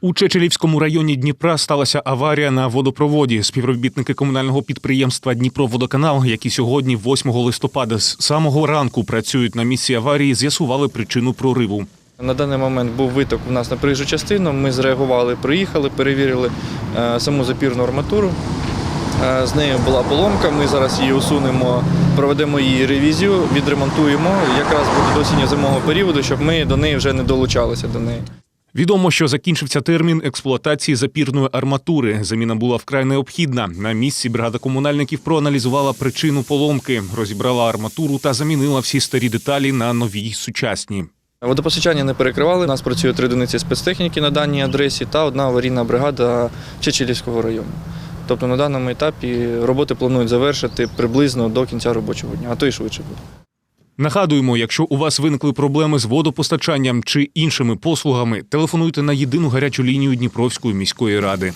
У Чечелівському районі Дніпра сталася аварія на водопроводі. Співробітники комунального підприємства Дніпроводоканал, які сьогодні, 8 листопада, з самого ранку працюють на місці аварії, з'ясували причину прориву. На даний момент був виток у нас на проїжджу частину. Ми зреагували, приїхали, перевірили е, саму запірну арматуру. Е, З нею була поломка. Ми зараз її усунемо, проведемо її ревізію, відремонтуємо. Якраз буде до осінньо-зимового періоду, щоб ми до неї вже не долучалися до неї. Відомо, що закінчився термін експлуатації запірної арматури. Заміна була вкрай необхідна. На місці бригада комунальників проаналізувала причину поломки, розібрала арматуру та замінила всі старі деталі на нові й сучасні. Водопостачання не перекривали. У нас працює три одиниці спецтехніки на даній адресі та одна аварійна бригада Чечелівського району. Тобто на даному етапі роботи планують завершити приблизно до кінця робочого дня, а то й швидше буде. Нагадуємо, якщо у вас виникли проблеми з водопостачанням чи іншими послугами, телефонуйте на єдину гарячу лінію Дніпровської міської ради.